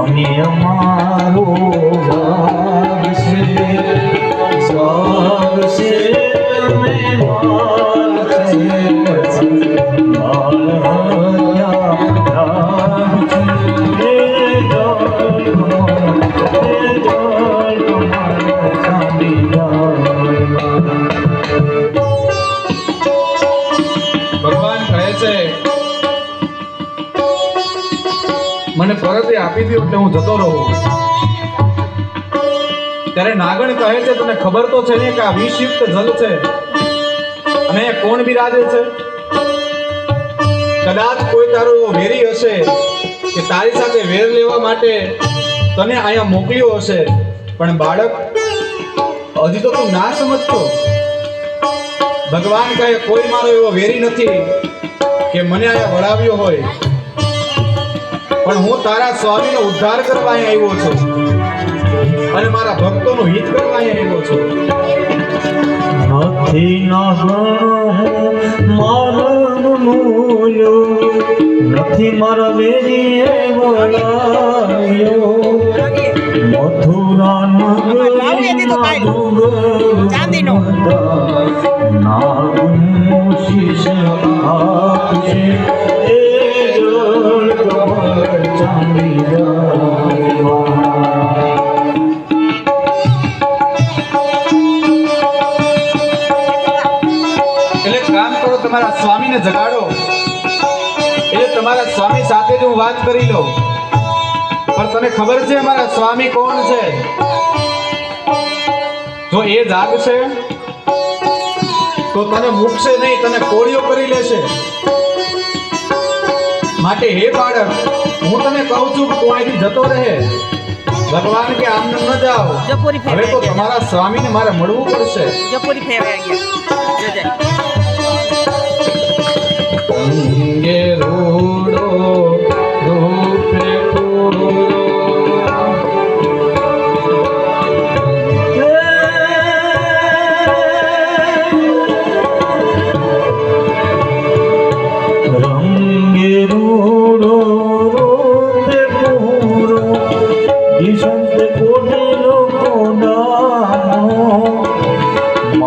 અને અમારો ભાગ છે ભાગ છે મને પરત આપી દો એટલે હું જતો રહું. ત્યારે નાગણ કહે છે, તને ખબર તો છે ને કે આ વિષયુક્ત જલ છે? અને કોણ બિરાજે છે? કદાચ કોઈ તારો વેરી હશે કે તારી સાથે વેર લેવા માટે તને અહીંયા મોકલ્યો હશે. પણ બાળક, હજી તો તું ના સમજતો. ભગવાન કહે, કોઈ મારો એવો વેરી નથી કે મને અહીંયા વળાવ્યો હોય. પણ હું તારા સ્વામીનો ઉદ્ધાર કરવા અહીંયા આવ્યો છું. અને મારા ભક્તોનું હિત કરવા અહીંયા આવ્યો છું. નથી નાગણ મારું મૂલ્યો. નથી મારા વેરીએ બોલાયો મથુરા ચાંદીનો. નાગનું શીશ તમારા સ્વામીને જગાડો. એટલે તમારા સ્વામી સાથે જ હું વાત કરી લઉં. પણ તને ખબર છે અમારા સ્વામી કોણ છે? જો એ જાગશે તો તને મૂકશે નહીં તને કોળીઓ કરી લેશે. માટે હે બાળક હું તને કહું છું તું અહીંથી જતો રહે. ભગવાન કે આમ ન જાઓ. હવે તો તમારા સ્વામીને મારે મળવું પડશે. જપોરી ફેરવાઈ ગયા.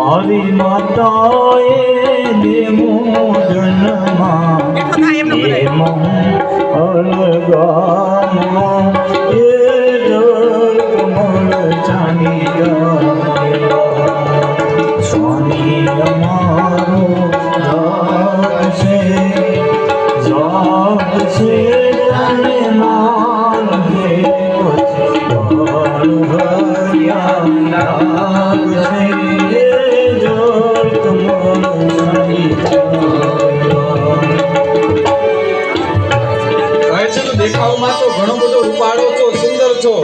મારી માતાએ દેમો જન્મા બેઠો થાય એમનો એ બધો રૂપાળો છો સુંદર છો.